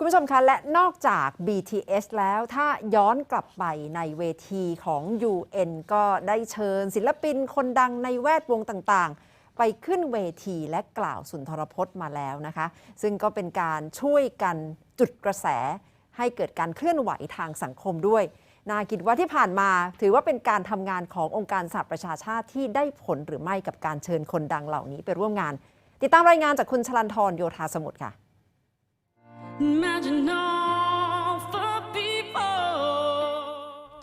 คุณผู้ชมคะและนอกจาก BTS แล้วถ้าย้อนกลับไปในเวทีของ UN ก็ได้เชิญศิลปินคนดังในแวดวงต่างๆ ไปขึ้นเวทีและกล่าวสุนทรพจน์มาแล้วนะคะ ซึ่งก็เป็นการช่วยกันจุดกระแส ให้เกิดการเคลื่อนไหวทางสังคมด้วย นาคิดว่าที่ผ่านมาถือว่าเป็นการทำงานขององค์การสหประชาชาติที่ได้ผลหรือไม่กับการเชิญคนดังเหล่านี้ไปร่วมงาน ติดตามรายงานจากคุณชลันทรโยธาสมุทรค่ะ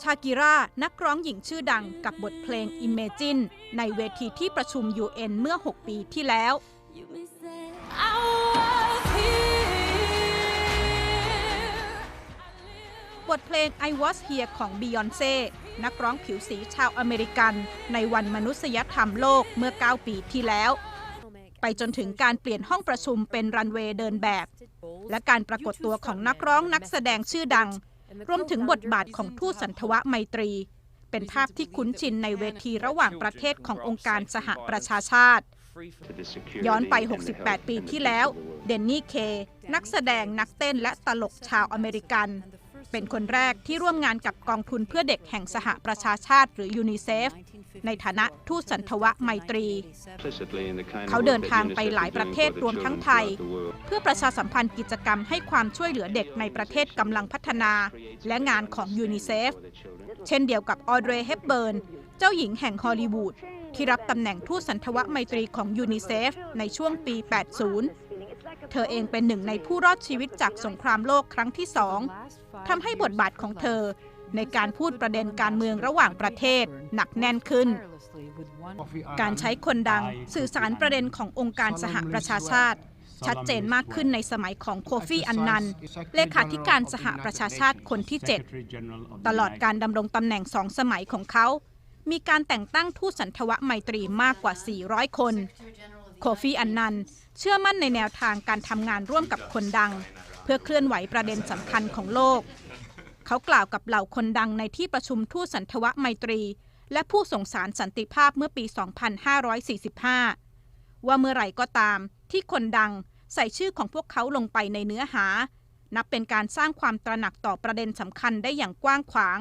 ชากิรานักร้องหญิงชื่อดังกับบทเพลง Imagine ในเวทีที่ประชุม UN เมื่อ 6 ปีที่แล้ว You may say I was here. บทเพลง I Was Here ของ Beyoncé นักร้องผิวสีชาวอเมริกัน ในวันมนุษยธรรมโลกเมื่อ 9 ปีที่แล้ว ไปจนถึงการเปลี่ยนห้องประชุมเป็นรันเวย์เดินแบบ และการปรากฏตัวของนักร้องนักแสดงชื่อดัง รวมถึงบทบาทของทูตสันทวไมตรี เป็นภาพที่คุ้นชินในเวทีระหว่างประเทศขององค์การสหประชาชาติ ย้อนไป 68 ปีที่แล้ว เดนนี่เค นักแสดงนักเต้นและตลกชาวอเมริกัน เป็นคนแรกที่ร่วมงานกับกองทุนเพื่อเด็กแห่งสหประชาชาติหรือยูนิเซฟ ในฐานะทูตสันทวไมตรี เขาเดินทางไปหลายประเทศรวมทั้งไทย เพื่อประชาสัมพันธ์กิจกรรมให้ความช่วยเหลือเด็กในประเทศกำลังพัฒนา และงานของยูนิเซฟ เช่นเดียวกับออเดรเฮปเบิร์น เจ้าหญิงแห่งฮอลลีวูดที่รับตำแหน่งทูตสันทวไมตรีของยูนิเซฟในช่วงปี 80 เธอเองเป็นหนึ่งในผู้รอดชีวิตจากสงครามโลกครั้งที่สอง ทำให้บทบาทของเธอ ในการพูดประเด็นการเมืองระหว่างประเทศ หนักแน่นขึ้น การใช้คนดังสื่อสารประเด็นขององค์การสหประชาชาติ ชัดเจนมากขึ้นในสมัยของโคฟีอันนัน เลขาธิการสหประชาชาติคนที่ 7 ตลอดการดำรงตำแหน่งสองสมัยของเขา มีการแต่งตั้งทูตสันทวไมตรีมากกว่า 400 คน โคฟีอันนันเชื่อมั่นในแนวทางการทำงานร่วมกับคนดัง เพื่อเคลื่อนไหวประเด็นสำคัญของโลก เขากล่าวกับเหล่าคนดังในที่ประชุมทูตสันทวไมตรี และผู้ส่งสารสันติภาพเมื่อปี 2545 ว่าเมื่อไหร่ก็ตามที่คนดังใส่ชื่อของพวกเขาลงไปในเนื้อหา นับเป็นการสร้างความตระหนักต่อประเด็นสำคัญได้อย่างกว้างขวาง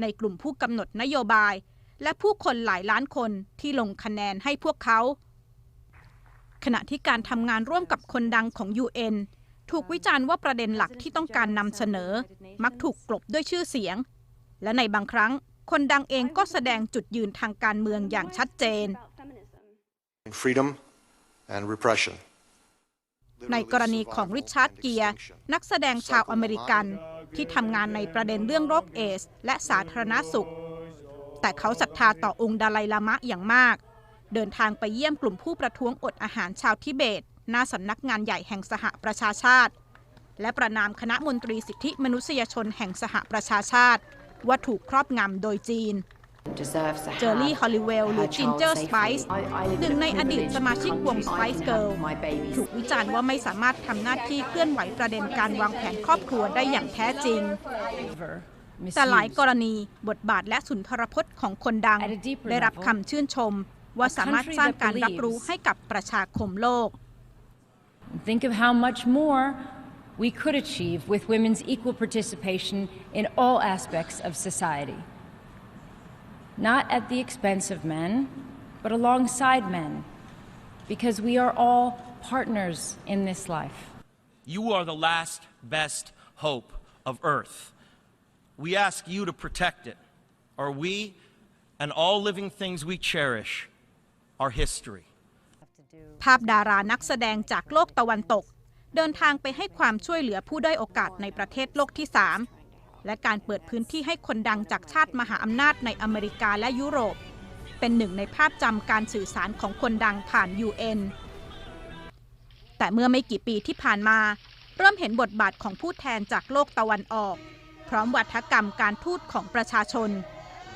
ในกลุ่มผู้กำหนดนโยบาย และผู้คนหลายล้านคนที่ลงคะแนนให้พวกเขา ขณะที่การทำงานร่วมกับคนดังของ UN ถูกวิจารณ์ว่าประเด็นหลักที่ต้องการนำเสนอ มักถูกกลบด้วยชื่อเสียง และในบางครั้ง คนดังเองก็แสดงจุดยืนทางการเมืองอย่างชัดเจน freedom and repression. ในกรณีของริชาร์ดเกียร์นักแสดงชาวอเมริกันที่ทำงานในประเด็นเรื่องโรคเอส และสาธารณสุข แต่เขาศรัทธาต่อองค์ดาไลลามะอย่างมาก เดินทางไปเยี่ยมกลุ่มผู้ประท้วงอดอาหารชาวทิเบต หน้าสำนักงานใหญ่แห่งสหประชาชาติ และประนามคณะมนตรีสิทธิมนุษยชนแห่งสหประชาชาติ ว่าถูกครอบงำโดยจีนเจอร์รี่ฮอลลีเวลหรือจินเจอร์สไปซ์หนึ่งในอดีตสมาชิกวง Spice Girl ถูกวิจารณ์ว่าไม่สามารถทำหน้าที่เคลื่อนไหวประเด็นการวางแผนครอบครัวได้อย่างแท้จริง แต่หลายกรณีบทบาทและสุนทรพจน์ของคนดัง ได้รับคำชื่นชม ว่าสามารถสร้างการรับรู้ให้กับประชาคมโลก Think of how much more we could achieve with women's equal participation in all aspects of society. Not at the expense of men, but alongside men, because we are all partners in this life. You are the last best hope of Earth. We ask you to protect it, or we and all living things we cherish are history. ภาพดารานักแสดงจากโลกตะวันตก เดินทางไปให้ความช่วยเหลือผู้ด้อยโอกาสในประเทศโลกที่ 3 และการเปิดพื้นที่ให้คนดังจากชาติมหาอำนาจในอเมริกาและยุโรป เป็นหนึ่งในภาพจำการสื่อสารของคนดังผ่าน UN แต่เมื่อไม่กี่ปีที่ผ่านมา เริ่มเห็นบทบาทของผู้แทนจากโลกตะวันออก พร้อมวัฒกรรมการทูตของประชาชน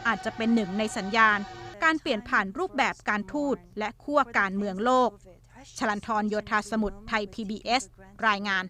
อาจจะเป็นหนึ่งในสัญญาณ การเปลี่ยนผ่านรูปแบบการทูตและขั้วการเมืองโลก ชลันทรโยธาสมุทรไทย PBS รายงาน